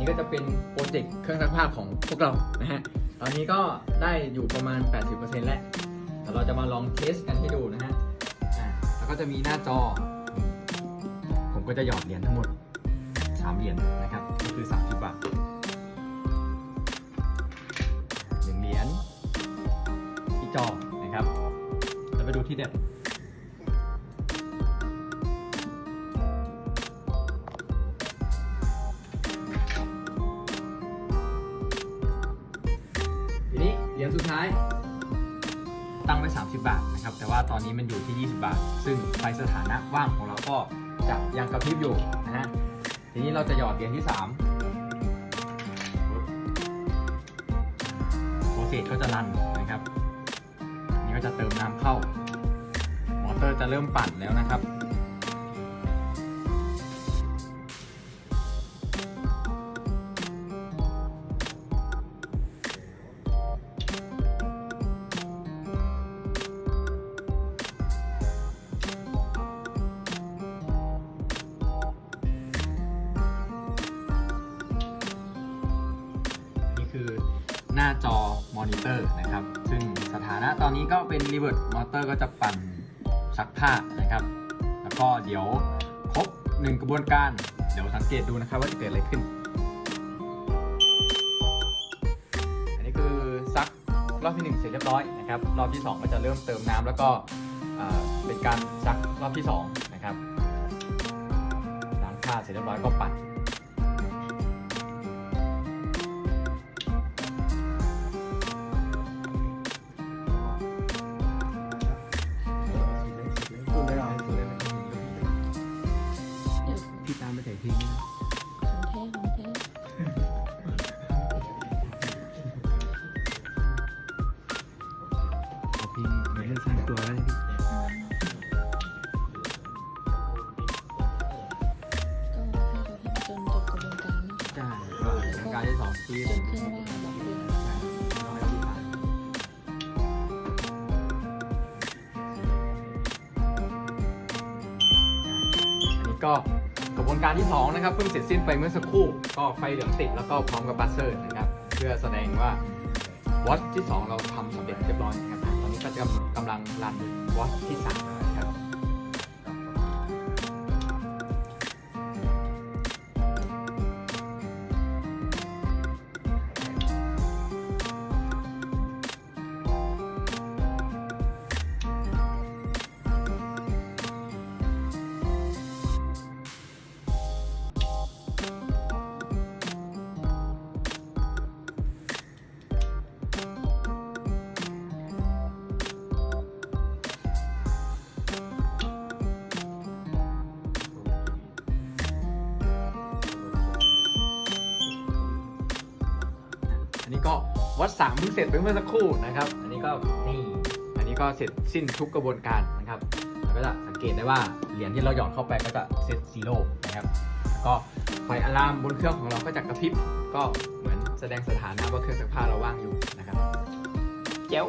นี้ก็จะเป็นโปรเจกต์เครื่องซักผ้าของพวกเรานะฮะ ตอนนี้ก็ได้อยู่ประมาณ 80%แล้วเดี๋ยวเราจะมาลองเทสกันให้ดูนะฮะแล้วก็จะมีหน้าจอ ผมก็จะหยอดเหรียญทั้งหมด 3 เหรียญนะครับก็คือ 30 บาทหนึ่งเหรียญที่จอนะครับ แล้วไปดูที่เด็ด รียญสุดท้าย ตั้งไว้ 30 บาทนะครับ แต่ว่าตอนนี้มันอยู่ที่ 20 บาท ซึ่งไฟสถานะว่างของเราก็จะยังกระพริบอยู่นะฮะ ทีนี้เราจะหยอดเหรียญที่ 3 โปรเซสก็จะรันนะครับ นี่ก็จะเติมน้ำเข้า มอเตอร์จะเริ่มปั่นแล้วนะครับ น้าจอมอนิเตอร์นะครับ ซึ่งสถานะตอนนี้ก็เป็นรีเวิร์ m มอเตอร์ก็จะปั่นซักผ้านะครับ แล้วก็เดี๋ยวครบหนึ่งกระบวนการ เดี๋ยวสังเกตดูนะครับว่าจะเกิดอะไรขึ้น อันนี้คือซักรอบที่ 1 เสร็จเรียบร้อยนะครับ รอบที่ 2 ก็จะเริ่มเติมน้ำแล้วก็เป็นการซักรอบที่2นะครับล้างผ้าเสร็จเรียบร้อยก็ปั่น ได้สองปีเลย ก็กระบวนการที่ 2 นะครับเพิ่งเสร็จสิ้นไปเมื่อสักครู่ ก็ไฟเหลืองติดแล้วก็พร้อมกับบัสเซอร์นะครับ เพื่อแสดงว่าวอตที่ 2 เราทำสำเร็จเรียบร้อยนะครับ ตอนนี้ก็จะกำลังรันวอตที่3 นี้ก็วัดสามเพิ่งเสร็จไปเมื่อสักครู่นะครับ อันนี้ก็นี่อันนี้ก็เสร็จสิ้นทุกกระบวนการนะครับเราก็จะสังเกตได้ว่าเหรียญที่เราหย่อนเข้าไปก็จะเซตซีโร่นะครับก็ไฟอะลามบนเครื่องของเราก็จะกระพริบก็เหมือนแสดงสถานะว่าเครื่องซักผ้าเราว่างอยู่นะครับเจ้า